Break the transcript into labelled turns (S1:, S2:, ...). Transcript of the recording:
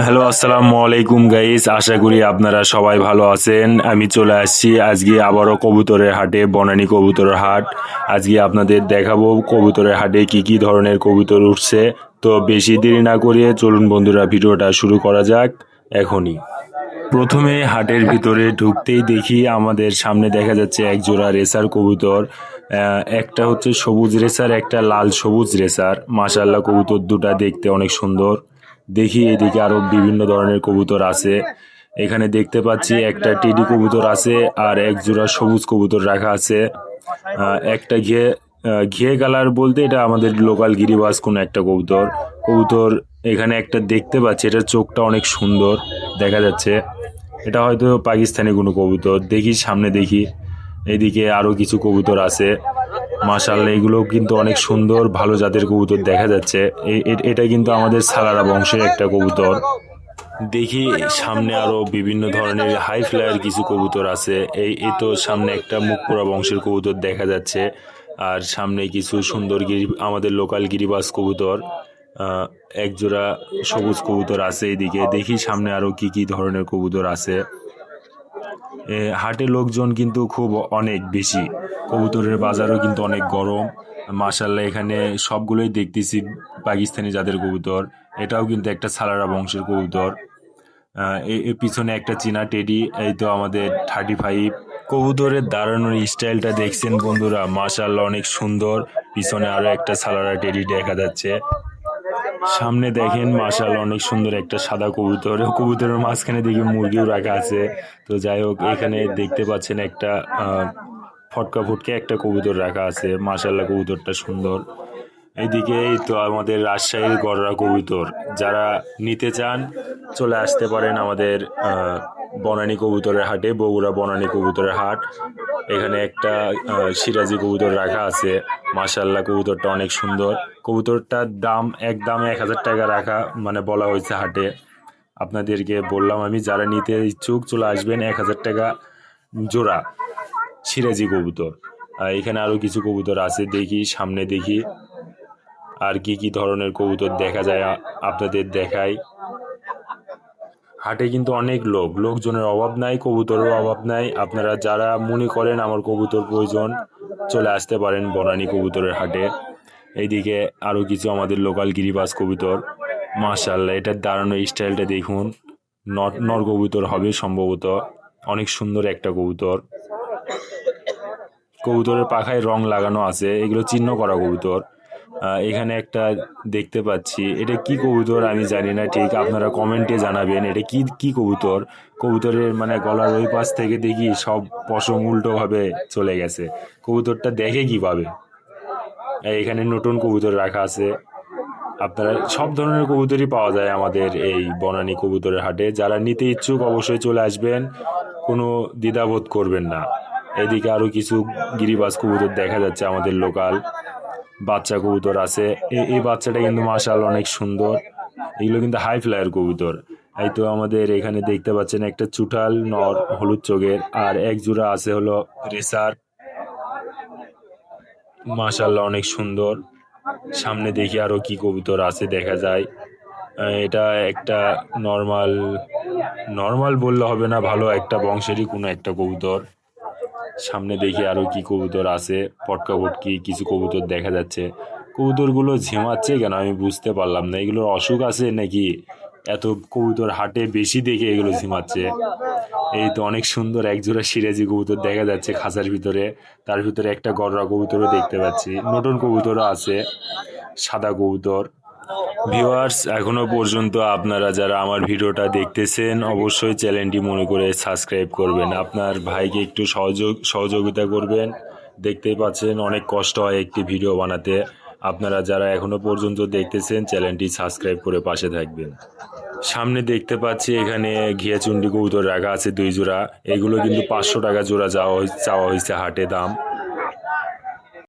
S1: Hello আসসালামু আলাইকুম guys আশা করি আপনারা সবাই ভালো আছেন। আমি চলে আসছি আজকে আবারও কবুতরের হাটে, বনানী কবুতরের হাট। আজকে আপনাদের দেখাবো কবুতরের হাটে কি কি ধরনের কবুতর উঠছে। তো বেশি দেরি না করিয়ে চলুন বন্ধুরা, ভিডিওটা শুরু করা যাক এখনই। প্রথমে হাটের ভিতরে ঢুকতেই দেখি আমাদের সামনে দেখা যাচ্ছে এক জোড়া রেসার কবুতর। একটা হচ্ছে সবুজ রেসার, একটা লাল সবুজ রেসার। মাশাল্লাহ কবুতর দুটা দেখতে অনেক সুন্দর। দেখি এদিকে আরও বিভিন্ন ধরনের কবুতর আছে। এখানে দেখতে পাচ্ছি একটা টিডি কবুতর আছে আর এক জোড়া সবুজ কবুতর রাখা আছে। একটা ঘিয়ে ঘিয়ে কালার বলতে এটা আমাদের লোকাল গিরিবাস কোন একটা কবুতর। কবুতর এখানে একটা দেখতে পাচ্ছি, এটার চোখটা অনেক সুন্দর দেখা যাচ্ছে। এটা হয়তো পাকিস্তানি কোনো কবুতর। দেখি সামনে দেখি। এদিকে আরও কিছু কবুতর আছে। মাশাল্লাহ এগুলো কিন্তু অনেক সুন্দর ভালো জাতের কবুতর দেখা যাচ্ছে। এটা কিন্তু আমাদের সালারা বংশের একটা কবুতর। দেখি সামনে আরও বিভিন্ন ধরনের হাই ফ্লায়ার কিছু কবুতর আছে। এই এ তো সামনে একটা মুখপোড়া বংশের কবুতর দেখা যাচ্ছে। আর সামনে কিছু সুন্দর গিরি আমাদের লোকাল গিরিবাস কবুতর। আহ, এক সবুজ কবুতর আছে এইদিকে দেখি সামনে আরও কি কি ধরনের কবুতর আছে। হাটে লোকজন কিন্তু খুব অনেক বেশি। কবুতরের বাজারও কিন্তু অনেক গরম। মাশাল্লাহ এখানে সবগুলোই দেখতেছি পাকিস্তানি জাতের কবুতর। এটাও কিন্তু একটা সালারা বংশের কবুতর। এর পিছনে একটা চীনা টেডি, এই তো আমাদের থার্টি ফাইভ। কবুতরের দাঁড়ানোর স্টাইলটা দেখছেন বন্ধুরা মাশাল্লাহ অনেক সুন্দর। পিছনে আরও একটা সালারা টেডি দেখা যাচ্ছে। সামনে দেখেন মাসাল অনেক সুন্দর একটা সাদা কবুতর। কবুতরের মাঝখানে দেখি মুরগিও রাখা আছে। তো যাই হোক, এখানে দেখতে পাচ্ছেন একটা ফটকা ফুটকে একটা কবুতর রাখা আছে। মাসাল্লাহ কবুতরটা সুন্দর। এদিকে তো আমাদের রাজশাহীর গড়রা কবুতর। যারা নিতে চান, চলে আসতে পারেন আমাদের বনানী কবুতরের হাটে, বগুড়া বনানী কবুতরের হাট। এখানে একটা সিরাজি কবুতর রাখা আছে। মাশাল্লাহ কবুতরটা অনেক সুন্দর। কবুতরটার দাম এক দামে এক হাজার টাকা রাখা মানে বলা হয়েছে হাটে। আপনাদেরকে বললাম আমি, যারা নিতে ইচ্ছুক চলে আসবেন, এক হাজার টাকা জোড়া সিরাজি কবুতর। এখানে আরও কিছু কবুতর আছে, দেখি, সামনে দেখি। আর কি কি ধরনের কবুতর দেখা যায় আপনাদের দেখাই। হাটে কিন্তু অনেক লোক। লোকজনের অভাব নাই কবুতরের অভাব নাই। আপনারা যারা মনে করেন আমার কবুতর প্রয়োজন, চলে আসতে পারেন বনানী কবুতরের হাটে। এইদিকে আরও কিছু আমাদের লোকাল গিরিবাস কবুতর। মাশাল্লাহ এটার দাঁড়ানো স্টাইলটা দেখুন। নর কবুতর হবে সম্ভবত। অনেক সুন্দর একটা কবুতর। কবুতরের পাখায় রং লাগানো আছে। এগুলো চিহ্ন করা কবুতর। এখানে একটা দেখতে পাচ্ছি। এটা কি কবুতর আমি জানি না, ঠিক? আপনারা কমেন্টে জানাবেন এটা কি কি কবুতর? কবুতরের মানে গলার ওই পাশ থেকে দেখি সব পশম উল্টোভাবে চলে গেছে। কবুতরটা দেখে কীভাবে? এখানে নতুন কবুতর রাখা আছে। আপনারা, সব ধরনের কবুতরই পাওয়া যায় আমাদের এই বনানী কবুতরের হাটে। যারা নিতে ইচ্ছুক অবশ্যই চলে আসবেন, কোনো দ্বিধাবোধ করবেন না। এদিকে আরও কিছু গিরিবাস কবুতর দেখা যাচ্ছে আমাদের লোকাল। বাচ্চা কবুতর আছে। এই বাচ্চাটা কিন্তু মাশাল অনেক সুন্দর। এগুলো কিন্তু হাই ফ্লায়ার কবুতর। এই তো আমাদের এখানে দেখতে পাচ্ছেন একটা চুটাল নর হলুদ চোখের, আর এক জোড়া আছে হলো রেসার। মাশাল্লাহ অনেক সুন্দর। সামনে দেখি আরও কি কবুতর আছে, দেখা যায়। এটা একটা নর্মাল নর্মাল বললে হবে না, ভালো একটা বংশেরই কোনো একটা কবুতর। সামনে দেখি আরও কি কবুতর আছে, পটকা পটকি কিছু কবুতর দেখা যাচ্ছে। কবুতরগুলো ঝিমাচ্ছে কেন? আমি বুঝতে পারলাম না। এগুলোর অসুখ আছে নাকি? এত কবুতর হাটে বেশি দেখে এগুলো ঝিমাচ্ছে। এই তো অনেক সুন্দর একজোড়া সিরাজি কবুতর দেখা যাচ্ছে খাঁচার ভিতরে। তার ভিতরে একটা গররা কবুতরও দেখতে পাচ্ছি। নতুন কবুতরও আছে, সাদা কবুতর। ভিউয়ার্স এখনও পর্যন্ত আপনারা যারা আমার ভিডিওটা দেখতেছেন, অবশ্যই চ্যানেলটি মনে করে সাবস্ক্রাইব করবেন। আপনার ভাইকে একটু সহযোগ সহযোগিতা করবেন। দেখতেই পাচ্ছেন, অনেক কষ্ট হয় একটি ভিডিও বানাতে। আপনারা যারা এখনও পর্যন্ত দেখতেছেন, চ্যানেলটি সাবস্ক্রাইব করে পাশে থাকবেন। সামনে দেখতে পাচ্ছি, এখানে ঘিয়া চুন্ডি কবুতর রাখা আছে দুই জোড়া। এগুলো কিন্তু পাঁচশো টাকা জোড়া যাওয়া চাওয়া হয়েছে হাটে দাম।